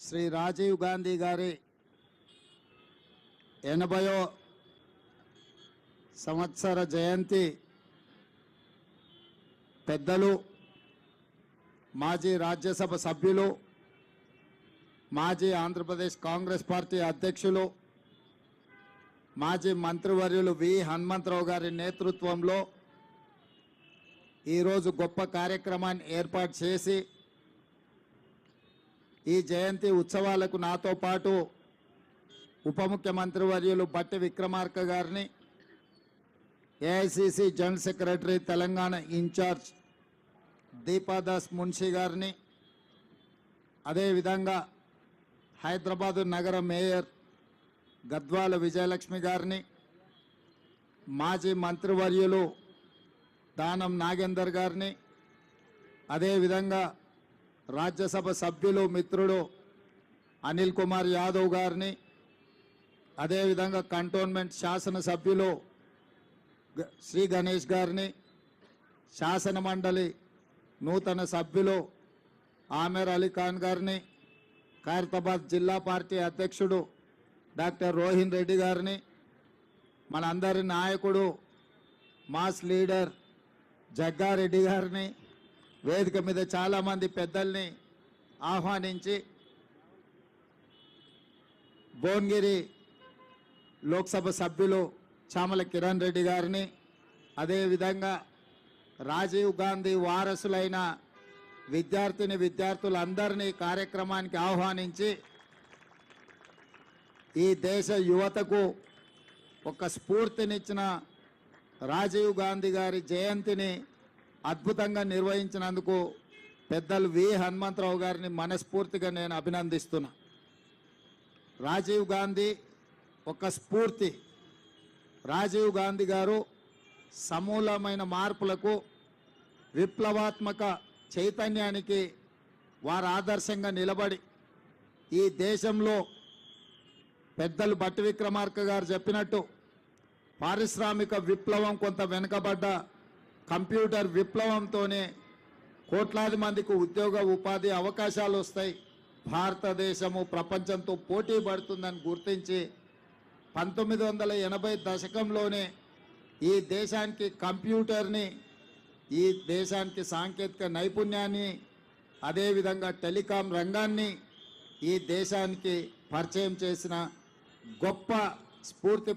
శ్రీ రాజీవ్ గాంధీ గారి ఎనభయో సంవత్సర జయంతి పెద్దలు మాజీ రాజ్యసభ సభ్యులు మాజీ ఆంధ్రప్రదేశ్ కాంగ్రెస్ పార్టీ అధ్యక్షులు మాజీ మంత్రివర్యులు వి. హనుమంతరావు గారి నేతృత్వంలో ఈరోజు గొప్ప కార్యక్రమాన్ని ఏర్పాటు చేసి ఈ జయంతి ఉత్సవాలకు నాతో పాటు ఉప ముఖ్యమంత్రి వర్యులు బట్టి విక్రమార్క గారిని AICC general secretary Telangana incharge Deepadas Munshi గారిని అదేవిధంగా హైదరాబాదు నగర మేయర్ గద్వాల విజయలక్ష్మి గారిని మాజీ మంత్రివర్యులు దానం నాగేందర్ గారిని అదేవిధంగా రాజ్యసభ సభ్యులు మిత్రుడు అనిల్ కుమార్ యాదవ్ గారిని అదేవిధంగా కంటోన్మెంట్ శాసనసభ్యులు గ- శ్రీ గణేష్ గారిని శాసన మండలి నూతన సభ్యులు ఆమెర్ అలీఖాన్ గారిని ఖైరతాబాద్ జిల్లా పార్టీ అధ్యక్షుడు డాక్టర్ రోహిన్ రెడ్డి గారిని మనందరి నాయకుడు మాస్ లీడర్ జగ్గారెడ్డి గారిని వేదిక మీద చాలామంది పెద్దల్ని ఆహ్వానించి భువనగిరి లోక్సభ సభ్యులు చామల కిరణ్ రెడ్డి గారిని అదేవిధంగా రాజీవ్ గాంధీ వారసులైన విద్యార్థిని విద్యార్థులందరినీ కార్యక్రమానికి ఆహ్వానించి ఈ దేశ యువతకు ఒక స్ఫూర్తినిచ్చిన రాజీవ్ గాంధీ గారి జయంతిని అద్భుతంగా నిర్వహించినందుకు పెద్దలు వి. హనుమంతరావు గారిని మనస్ఫూర్తిగా నేను అభినందిస్తున్నా. రాజీవ్ గాంధీ ఒక స్ఫూర్తి. రాజీవ్ గాంధీ గారు సమూలమైన మార్పులకు విప్లవాత్మక చైతన్యానికి వారు ఆదర్శంగా నిలబడి ఈ దేశంలో పెద్దలు బట్టి విక్రమార్క గారు చెప్పినట్టు పారిశ్రామిక విప్లవం కొంత వెనుకబడ్డ కంప్యూటర్ విప్లవంతోనే కోట్లాది మందికి ఉద్యోగ ఉపాధి అవకాశాలు వస్తాయి. భారతదేశము ప్రపంచంతో పోటీ పడుతుందని గుర్తించి పంతొమ్మిది వందల ఎనభై దశకంలోనే ఈ దేశానికి కంప్యూటర్ని ఈ దేశానికి సాంకేతిక నైపుణ్యాన్ని అదేవిధంగా టెలికాం రంగాన్ని ఈ దేశానికి పరిచయం చేసిన గొప్ప స్ఫూర్తి